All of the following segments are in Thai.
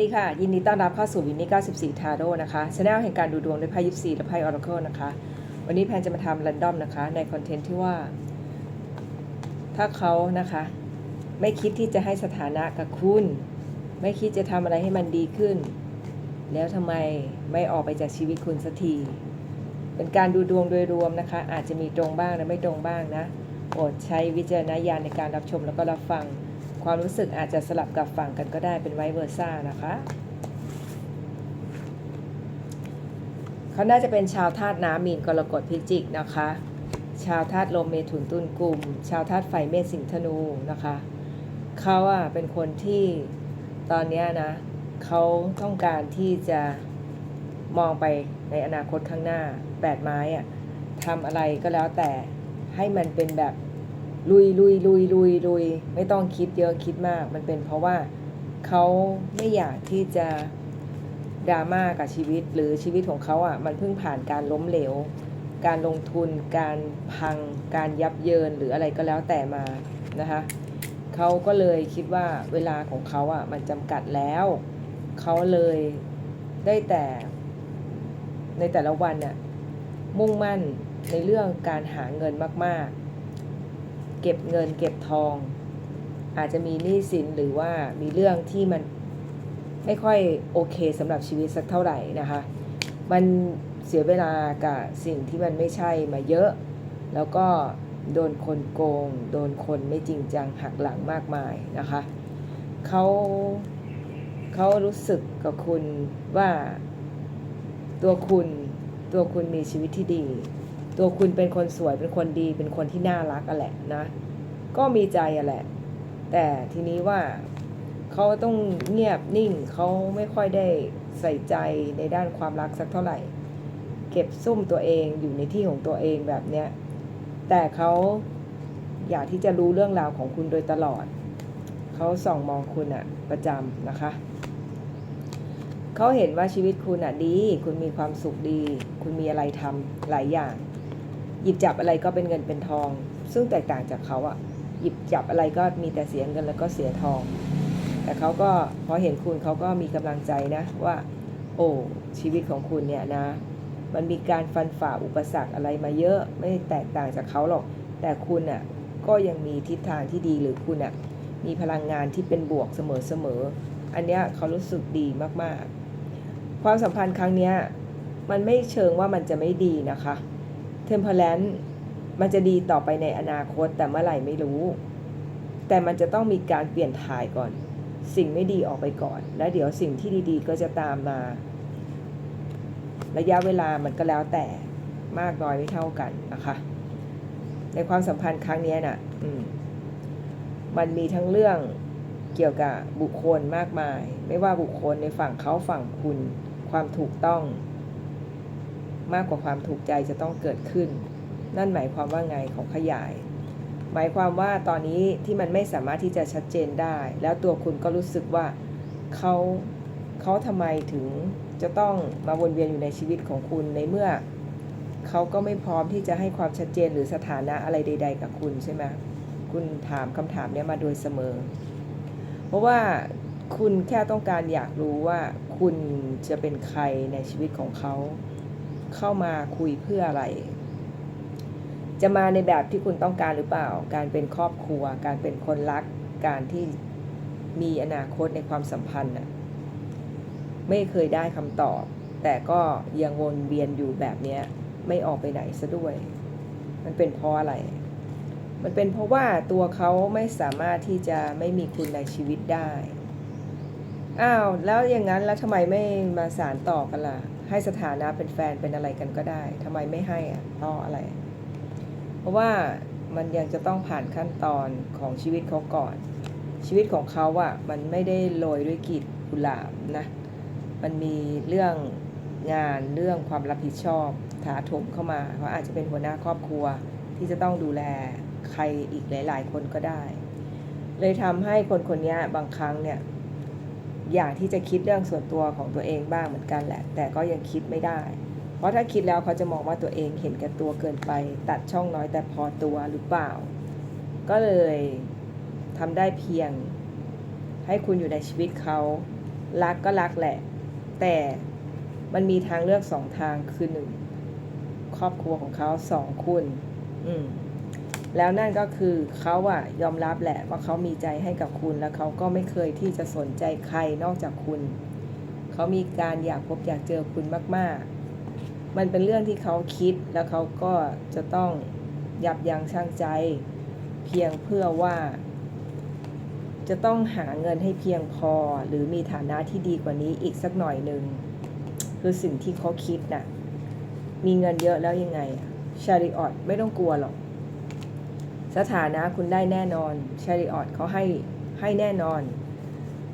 สวัสดีค่ะ ยินดีต้อนรับเข้าสู่วินนี่94 ทาโร่นะคะช anel แห่งการดูดวงด้วยไพ่ยิปซีและไพ่ออร์เคิลนะคะ วันนี้แพนจะมาทำรันดอมนะคะ ในคอนเทนต์ที่ว่า ถ้าเขานะคะ ไม่คิดที่จะให้สถานะกับคุณ ไม่คิดจะทำอะไรให้มันดีขึ้น แล้วทำไมไม่ออกไปจากชีวิตคุณสักทีเป็นการดูดวงโดยรวมนะคะ อาจจะมีตรงบ้างและไม่ตรงบ้างนะโปรดใช้วิจารณญาณในการรับชมแล้วก็รับฟัง ความรู้สึกอาจจะสลับกับฝั่งกันก็ได้เป็นไวเวอร์ซ่านะคะเขาน่าจะเป็นชาวธาตุน้ำมีนกรกฎพิจิกนะคะ ชาวธาตุลมเมถุนตุลกลุ่ม ชาวธาตุไฟเมษสิงธนูนะคะเขาอะเป็นคนที่ตอนนี้นะเขาต้องการที่จะมองไปในอนาคตข้างหน้าแปดไม้อะทำอะไรก็แล้วแต่ให้มันเป็นแบบ ลุยลุยลุยลุยลุยไม่ต้องคิดเยอะคิดมาก มันเป็นเพราะว่าเขาไม่อยากที่จะดราม่ากับชีวิตหรือชีวิตของเขาอะ มันเพิ่งผ่านการล้มเหลว การลงทุน การพัง การยับเยินหรืออะไรก็แล้วแต่มานะคะเขาก็เลยคิดว่าเวลาของเขาอะ มันจำกัดแล้ว เขาเลยได้แต่ในแต่ละวันน่ะมุ่งมั่นในเรื่องการหาเงินมากๆ เก็บเงินเก็บทอง อาจจะมีหนี้สินหรือว่ามีเรื่องที่มันไม่ค่อยโอเคสำหรับชีวิตสักเท่าไหร่นะคะ มันเสียเวลากับสิ่งที่มันไม่ใช่มาเยอะ แล้วก็โดนคนโกง โดนคนไม่จริงจังหักหลังมากมายนะคะเขาเขารู้สึกกับคุณว่าตัวคุณตัวคุณมีชีวิตที่ดี ตัวคุณเป็นคนสวยเป็นคนดี เป็นคนที่น่ารักอะแหละนะ ก็มีใจอะแหละ แต่ทีนี้ว่าเขาต้องเงียบนิ่งเขาไม่ค่อยได้ใส่ใจในด้านความรักสักเท่าไหร่ เก็บซุ่มตัวเองอยู่ในที่ของตัวเองแบบเนี้ยแต่เขาอยากที่จะรู้เรื่องราวของคุณโดยตลอด เขาส่องมองคุณอะประจำนะคะ เขาเห็นว่าชีวิตคุณอะดี คุณมีความสุขดี คุณมีอะไรทำหลายอย่าง หยิบจับอะไรก็เป็นเงินเป็นทอง ซึ่งแตกต่างจากเขาอะหยิบจับอะไรก็มีแต่เสียเงินแล้วก็เสียทอง แต่เขาก็พอเห็นคุณเขาก็มีกำลังใจนะว่า โอ้ชีวิตของคุณเนี่ยนะ มันมีการฟันฝ่าอุปสรรคอะไรมาเยอะไม่แตกต่างจากเขาหรอก แต่คุณอะก็ยังมีทิศทางที่ดีหรือคุณอะมีพลังงานที่เป็นบวกเสมอๆอันเนี้ยเขารู้สึกดีมากๆ ความสัมพันธ์ครั้งเนี้ยมันไม่เชิงว่ามันจะไม่ดีนะคะ ทมเพลนมันจะดีต่อไปในอนาคตแต่เมื่อไหร่ไม่รู้ แต่มันจะต้องมีการเปลี่ยนถ่ายก่อน สิ่งไม่ดีออกไปก่อน แล้วเดี๋ยวสิ่งที่ดีๆ ก็จะตามมา ระยะเวลามันก็แล้วแต่มากน้อยไม่เท่ากันนะคะ ในความสัมพันธ์ครั้งนี้น่ะอืมมันมีทั้งเรื่องเกี่ยวกับบุคคลมากมาย ไม่ว่าบุคคลในฝั่งเขาฝั่งคุณ ความถูกต้อง มากกว่าความถูกใจจะต้องเกิดขึ้น นั่นหมายความว่าไงของขยาย หมายความว่าตอนนี้ที่มันไม่สามารถที่จะชัดเจนได้ แล้วตัวคุณก็รู้สึกว่าเขาเขาทำไมถึงจะต้องมาวนเวียนอยู่ในชีวิตของคุณในเมื่อเขาก็ไม่พร้อมที่จะให้ความชัดเจนหรือสถานะอะไรใด ๆ กับคุณใช่ไหมคุณถามคำถามนี้มาโดยเสมอ เพราะว่าคุณแค่ต้องการอยากรู้ว่าคุณจะเป็นใครในชีวิตของเขา เข้ามาคุยเพื่ออะไร จะมาในแบบที่คุณต้องการหรือเปล่า การเป็นครอบครัว การเป็นคนรัก การที่มีอนาคตในความสัมพันธ์น่ะไม่เคยได้คำตอบ แต่ก็ยังวนเวียนอยู่แบบนี้ไม่ออกไปไหนซะด้วย มันเป็นเพราะอะไร มันเป็นเพราะว่าตัวเขาไม่สามารถที่จะไม่มีคุณในชีวิตได้ อ้าว แล้วอย่างนั้นแล้วทำไมไม่มาสารต่อกันล่ะ ให้สถานะเป็นแฟนเป็นอะไรกันก็ได้ทำไมไม่ให้อะเพราะอะไร เพราะว่ามันยังจะต้องผ่านขั้นตอนของชีวิตเขาก่อน ชีวิตของเขาอะมันไม่ได้โรยด้วยกลีบกุหลาบนะ มันมีเรื่องงานเรื่องความรับผิดชอบถาโถมเข้ามาเขาอาจจะเป็นหัวหน้าครอบครัวที่จะต้องดูแลใครอีกหลาย ๆ คนก็ได้ เลยทำให้คนคนนี้บางครั้งเนี่ย อยากที่จะคิดเรื่องส่วนตัวของตัวเองบ้างเหมือนกันแหละ แต่ก็ยังคิดไม่ได้ เพราะถ้าคิดแล้วเขาจะมองว่าตัวเองเห็นแก่ตัวเกินไป ตัดช่องน้อยแต่พอตัวหรือเปล่า ก็เลยทำได้เพียง ให้คุณอยู่ในชีวิตเขารักก็รักแหละ แต่มันมีทางเลือกสองทางคือหนึ่งครอบครัวของเขาสองคุณ อืม แล้วนั่นก็คือเขาอะยอมรับแหละว่าเขามีใจให้กับคุณ แล้วเขาก็ไม่เคยที่จะสนใจใครนอกจากคุณ เขามีการอยากพบอยากเจอคุณมาก ๆ มันเป็นเรื่องที่เขาคิดแล้วเขาก็จะต้องยับยั้งชั่งใจ เพียงเพื่อว่า จะต้องหาเงินให้เพียงพอหรือมีฐานะที่ดีกว่านี้อีกสักหน่อยหนึ่งคือสิ่งที่เขาคิดน่ะมีเงินเยอะแล้วยังไงชาริออตไม่ต้องกลัวหรอก สถานะคุณได้แน่นอนชาริออตเขาให้ให้แน่นอน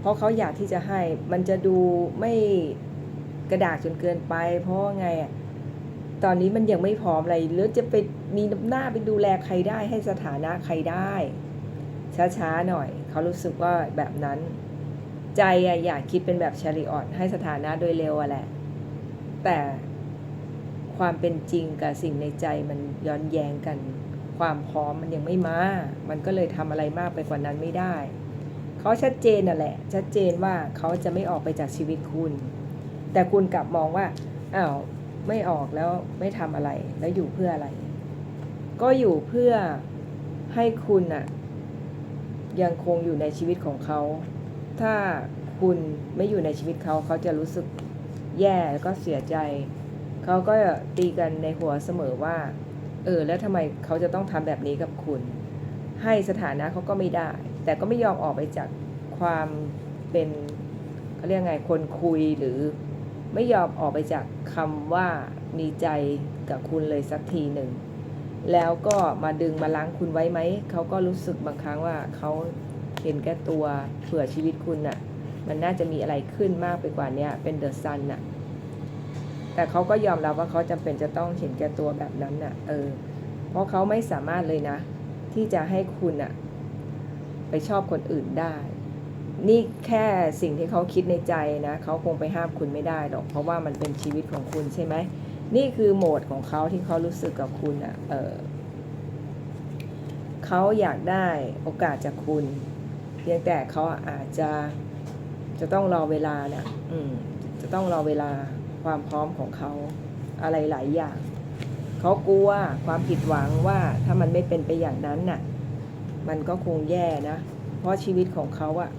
เพราะเขาอยากที่จะให้มันจะดูไม่กระดากจนเกินไป เพราะไงอะตอนนี้มันยังไม่พร้อมอะไรหรือจะไปมีหน้าไปดูแลใครได้ให้สถานะใครได้ ช้าๆหน่อย เขารู้สึกว่าแบบนั้น ใจอะอยากคิดเป็นแบบชาริออตให้สถานะโดยเร็วอะแหละ แต่ความเป็นจริงกับสิ่งในใจมันย้อนแย้งกัน ความพร้อมมันยังไม่มา มันก็เลยทำอะไรมากไปกว่านั้นไม่ได้ เขาชัดเจนน่ะแหละ ชัดเจนว่าเขาจะไม่ออกไปจากชีวิตคุณ แต่คุณกลับมองว่าอ้าวไม่ออกแล้วไม่ทำอะไรแล้วอยู่เพื่ออะไร ก็อยู่เพื่อให้คุณน่ะยังคงอยู่ในชีวิตของเขา ถ้าคุณไม่อยู่ในชีวิตเขาเขาจะรู้สึกแย่แล้วก็เสียใจ เขาก็ตีกันในหัวเสมอว่า เออแล้วทำไมเขาจะต้องทำแบบนี้กับคุณ ให้สถานะเขาก็ไม่ได้ แต่ก็ไม่ยอมออกไปจากความเป็นเขาเรียกไงคนคุยหรือไม่ยอมออกไปจากคำว่ามีใจกับคุณเลยสักทีหนึ่งแล้วก็มาดึงมาล้างคุณไว้ไหมเขาก็รู้สึกบางครั้งว่าเขาเห็นแก่ตัวเผื่อชีวิตคุณน่ะ มันน่าจะมีอะไรขึ้นมากไปกว่านี้เป็นเดอะซันน่ะ แต่เขาก็ยอมรับว่าเขาจำเป็นจะต้องเห็นแก่ตัวแบบนั้นน่ะ เออ เพราะเขาไม่สามารถเลยนะ ที่จะให้คุณน่ะไปชอบคนอื่นได้ นี่แค่สิ่งที่เขาคิดในใจนะเขาคงไปห้ามคุณไม่ได้หรอก เพราะว่ามันเป็นชีวิตของคุณใช่ไหมนี่คือโหมดของเขาที่เขารู้สึกกับคุณอะ เออเขาอยากได้โอกาสจากคุณ เพียงแต่เขาอาจจะจะต้องรอเวลานะอืม จะต้องรอเวลา ความพร้อมของเขาอะไรหลายอย่าง เขากลัวความผิดหวังว่าถ้ามันไม่เป็นไปอย่างนั้นน่ะ มันก็คงแย่นะ เพราะชีวิตของเขาอะ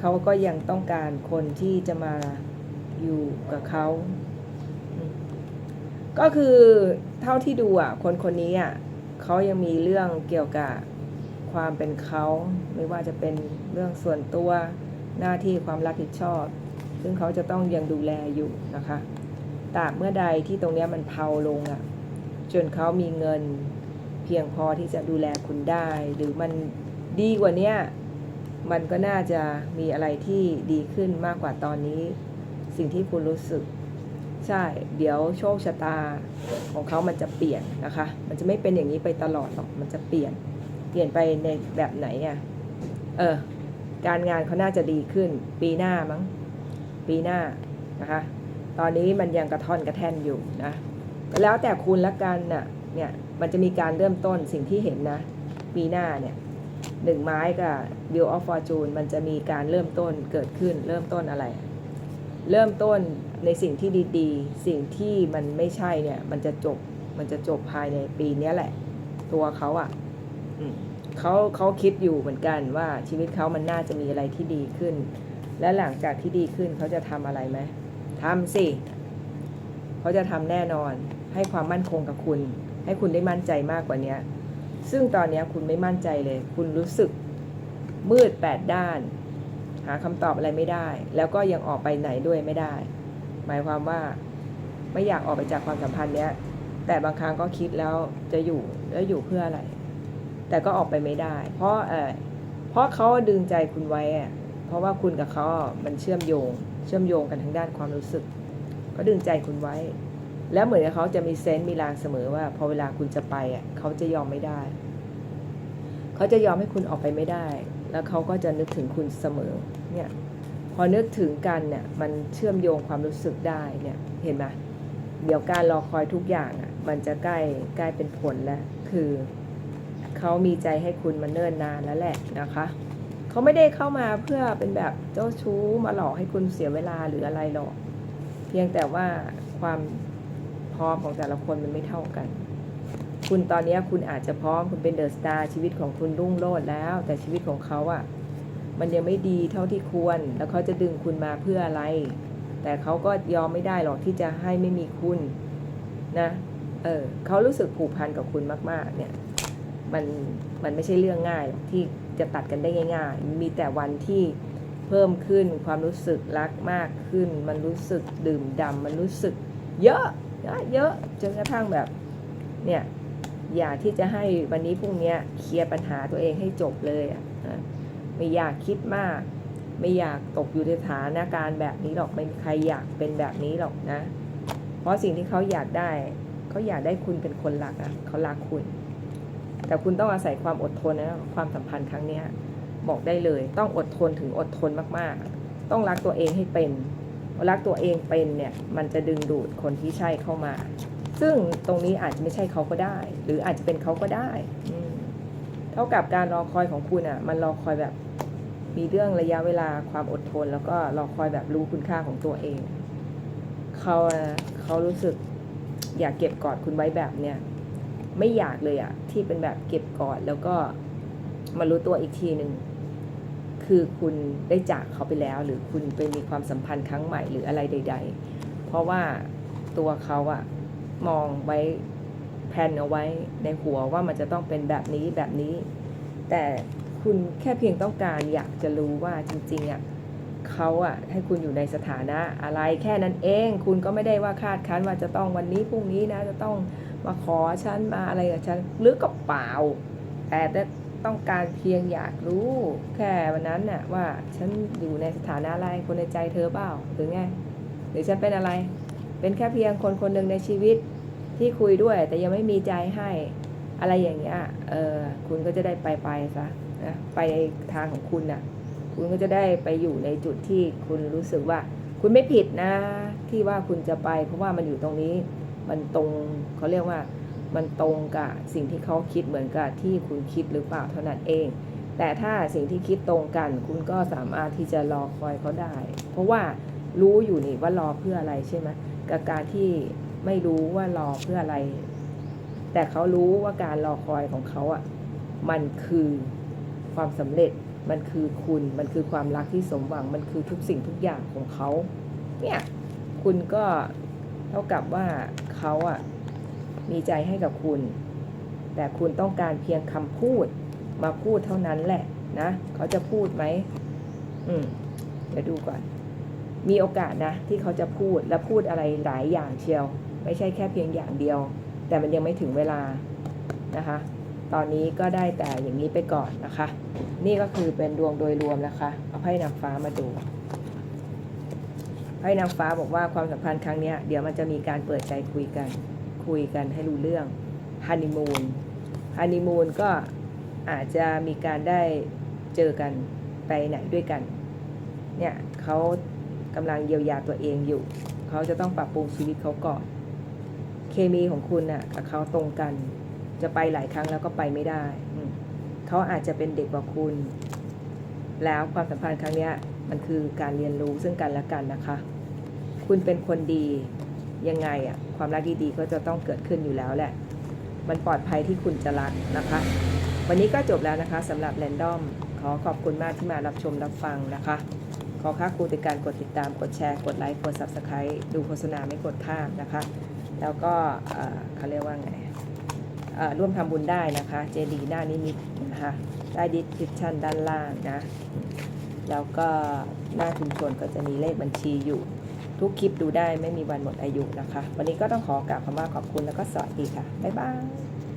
เขาก็ยังต้องการคนที่จะมาอยู่กับเขาก็คือเท่าที่ดูอะคนคนนี้อะเขายังมีเรื่องเกี่ยวกับความเป็นเขา ไม่ว่าจะเป็นเรื่องส่วนตัวหน้าที่ความรับผิดชอบ ซึ่งเขาจะต้องยังดูแลอยู่นะคะตราบเมื่อใดที่ตรงนี้มันเพาลงอะจนเขามีเงินเพียงพอที่จะดูแลคุณได้ หรือมันดีกว่านี้มันก็น่าจะมีอะไรที่ดีขึ้นมากกว่าตอนนี้ สิ่งที่คุณรู้สึก ใช่ เดี๋ยวโชคชะตาของเขามันจะเปลี่ยนนะคะ มันจะไม่เป็นอย่างนี้ไปตลอดหรอกมันจะเปลี่ยน เปลี่ยนไปในแบบไหนอะ่ะเออการงานเขาน่าจะดีขึ้น ปีหน้ามั้ง ปีหน้านะคะตอนนี้มันยังกระท่อนกระแท่นอยู่นะแล้วแต่คุณละกันน่ะเนี่ยมันจะมีการเริ่มต้นสิ่งที่เห็นนะ ปีหน้าเนี่ยหนึ่งไม้กับ Wheel of Fortune มันจะมีการเริ่มต้นเกิดขึ้นเริ่มต้นอะไร เริ่มต้นในสิ่งที่ดีๆ สิ่งที่มันไม่ใช่เนี่ยมันจะจบมันจะจบภายในปีนี้แหละ ตัวเขาอะ่ะเขาเขาคิดอยู่เหมือนกันว่าชีวิตเขามันน่าจะมีอะไรที่ดีขึ้น และหลังจากที่ดีขึ้นเขาจะทำอะไรไหมทำสิเขาจะทำแน่นอน ให้ความมั่นคงกับคุณ ให้คุณได้มั่นใจมากกว่าเนี้ยซึ่งตอนนี้คุณไม่มั่นใจเลย คุณรู้สึกมืดแปดด้าน หาคำตอบอะไรไม่ได้ แล้วก็ยังออกไปไหนด้วยไม่ได้ หมายความว่าไม่อยากออกไปจากความสัมพันธ์เนี้ย แต่บางครั้งก็คิดแล้วจะอยู่แล้วอยู่เพื่ออะไร แต่ก็ออกไปไม่ได้ เพราะเออเพราะเขาดึงใจคุณไว้อะ เพราะว่าคุณกับเขามันเชื่อมโยง เชื่อมโยงกันทางด้านความรู้สึก ก็ดึงใจคุณไว้ แล้วเหมือนกับเขาจะมีเซนต์มีลางเสมอว่า พอเวลาคุณจะไปอะเขาจะยอมไม่ได้ เขาจะยอมให้คุณออกไปไม่ได้ แล้วเขาก็จะนึกถึงคุณเสมอ เนี่ย พอนึกถึงกันเนี่ย มันเชื่อมโยงความรู้สึกได้เนี่ย เห็นไหมเดี๋ยวการรอคอยทุกอย่างอะ มันจะใกล้ใกล้เป็นผลแล้ว คือเขามีใจให้คุณมาเนิ่นนานแล้วแหละนะคะ เขเขาไม่ได้เข้ามาเพื่อเป็นแบบเจ้าชู้มาหลอกให้คุณเสียเวลาหรืออะไรหรอก เพียงแต่ว่าความพร้อมของแต่ละคนมันไม่เท่ากัน คุณตอนนี้คุณอาจจะพร้อมคุณเป็นเดอะสตาร์ชีวิตของคุณรุ่งโรจน์แล้ว แต่ชีวิตของเขาอะ่ะ มันยังไม่ดีเท่าที่ควร แล้วเขาจะดึงคุณมาเพื่ออะไร แต่เขาก็ยอมไม่ได้หรอกที่จะให้ไม่มีคุณนะ เออเขารู้สึกผูกพันกับคุณมาก ๆ เนี่ย มันมันไม่ใช่เรื่องง่ายที่จะตัดกันได้ง่าย ๆ มีแต่วันที่เพิ่มขึ้นความรู้สึกรักมากขึ้น มันรู้สึกดื่มด่ำมันรู้สึก เยอะเยอะเยอะจนกระทั่งแบบเนี่ยอยากที่จะให้วันนี้พรุ่งนี้เคลียร์ปัญหาตัวเองให้จบเลยอะนะไม่อยากคิดมาก ไม่อยากตกอยู่ในสถานการณ์แบบนี้หรอกไม่มีใครอยากเป็นแบบนี้หรอกนะ เพราะสิ่งที่เขาอยากได้เขาอยากได้คุณเป็นคนรักอะเขารักคุณ แต่คุณต้องอาศัยความอดทนนะความสัมพันธ์ครั้งนี้บอกได้เลย ต้องอดทนถึงอดทนมากๆ ต้องรักตัวเองให้เป็น รักตัวเองเป็นเนี่ยมันจะดึงดูดคนที่ใช่เข้ามา ซึ่งตรงนี้อาจจะไม่ใช่เขาก็ได้ หรืออาจจะเป็นเขาก็ได้เท่ากับการรอคอยของคุณอะ มันรอคอยแบบมีเรื่องระยะเวลาความอดทน แล้วก็รอคอยแบบรู้คุณค่าของตัวเอง เขาเขารู้สึกอยากเก็บกอดคุณไว้แบบเนี้ย ไม่อยากเลยอะที่เป็นแบบเก็บกอดแล้วก็มารู้ตัวอีกทีหนึ่งคือคุณได้จากเขาไปแล้ว หรือคุณไปมีความสัมพันธ์ครั้งใหม่หรืออะไรใด ๆ เพราะว่าตัวเขาอะมองไว้แผนเอาไว้ในหัวว่ามันจะต้องเป็นแบบนี้แบบนี้ แต่คุณแค่เพียงต้องการอยากจะรู้ว่าจริงๆอะเขาอะให้คุณอยู่ในสถานะอะไรแค่นั้นเอง คุณก็ไม่ได้ว่าคาดคั้นว่าจะต้องวันนี้พรุ่งนี้นะจะต้อง มาขอฉันมาอะไรกับฉันหรือก็เปล่า แต่ต้องการเพียงอยากรู้แค่วันนั้นน่ะว่าฉันอยู่ในสถานะอะไรคนในใจเธอเปล่าหรือไงหรือฉันเป็นอะไร เป็นแค่เพียงคนคนหนึ่งในชีวิตที่คุยด้วย แต่ยังไม่มีใจให้อะไรอย่างเงี้ยเออคุณก็จะได้ไปไปซะนะไปในทางของคุณน่ะ คุณก็จะได้ไปอยู่ในจุดที่คุณรู้สึกว่า คุณไม่ผิดนะ ที่ว่าคุณจะไปเพราะว่ามันอยู่ตรงนี้ มันตรงเขาเรียกว่ามันตรงกับสิ่งที่เขาคิดเหมือนกับที่คุณคิดหรือเปล่าเท่านั้นเอง แต่ถ้าสิ่งที่คิดตรงกัน คุณก็สามารถที่จะรอคอยเขาได้ เพราะว่ารู้อยู่นี่ว่ารอเพื่ออะไรใช่ไหมกับการที่ไม่รู้ว่ารอเพื่ออะไร แต่เขารู้ว่าการรอคอยของเขาอะมันคือความสำเร็จมันคือคุณ มันคือความรักที่สมหวัง มันคือทุกสิ่งทุกอย่างของเขา เนี่ย คุณก็เท่ากับว่า เขาอะมีใจให้กับคุณ แต่คุณต้องการเพียงคำพูดมาพูดเท่านั้นแหละนะเขาจะพูดไหมอืมเดี๋ยวดูก่อน มีโอกาสนะ ที่เขาจะพูดและพูดอะไรหลายอย่างเชียว ไม่ใช่แค่เพียงอย่างเดียว แต่มันยังไม่ถึงเวลานะคะ ตอนนี้ก็ได้แต่อย่างนี้ไปก่อนนะคะ นี่ก็คือเป็นดวงโดยรวมนะคะ เอาไพ่นางฟ้ามาดู ไพ่นางฟ้าบอกว่าความสัมพันธ์ครั้งนี้เดี๋ยวมันจะมีการเปิดใจคุยกัน คุยกันให้รู้เรื่องฮันนีมูนฮันนีมูนก็อาจจะมีการได้เจอกันไปไหนด้วยกัน เนี่ยเขากำลังเยียวยาตัวเองอยู่ เขาจะต้องปรับปรุงชีวิตเขาก่อน เคมีของคุณน่ะกับเขาตรงกัน จะไปหลายครั้งแล้วก็ไปไม่ได้ เขาอาจจะเป็นเด็กกว่าคุณ แล้วความสัมพันธ์ครั้งนี้ มันคือการเรียนรู้ซึ่งกันและกันนะคะ คุณเป็นคนดียังไงอะความรักดีๆก็จะต้องเกิดขึ้นอยู่แล้วแหละ มันปลอดภัยที่คุณจะรักนะคะ วันนี้ก็จบแล้วนะคะสำหรับแรนดอมขอขอบคุณมากที่มารับชมรับฟังนะคะ ขอค่าครูในการกดติดตามกดแชร์ กดไลค์กด Subscribe ดูโฆษณาไม่กดข้ามนะคะ แล้วก็เขาเรียกว่าไงร่วมทำบุญได้นะคะ เจดีหน้านิมิตนะคะ ได้ดิสคริปชันด้านล่างนะ แล้วก็หน้าชุมชนก็จะมีเลขบัญชีอยู่ ทุกคลิปดูได้ไม่มีวันหมดอายุนะคะ วันนี้ก็ต้องขอกราบคำว่าขอบคุณแล้วก็สวัสดีค่ะ บ๊ายบาย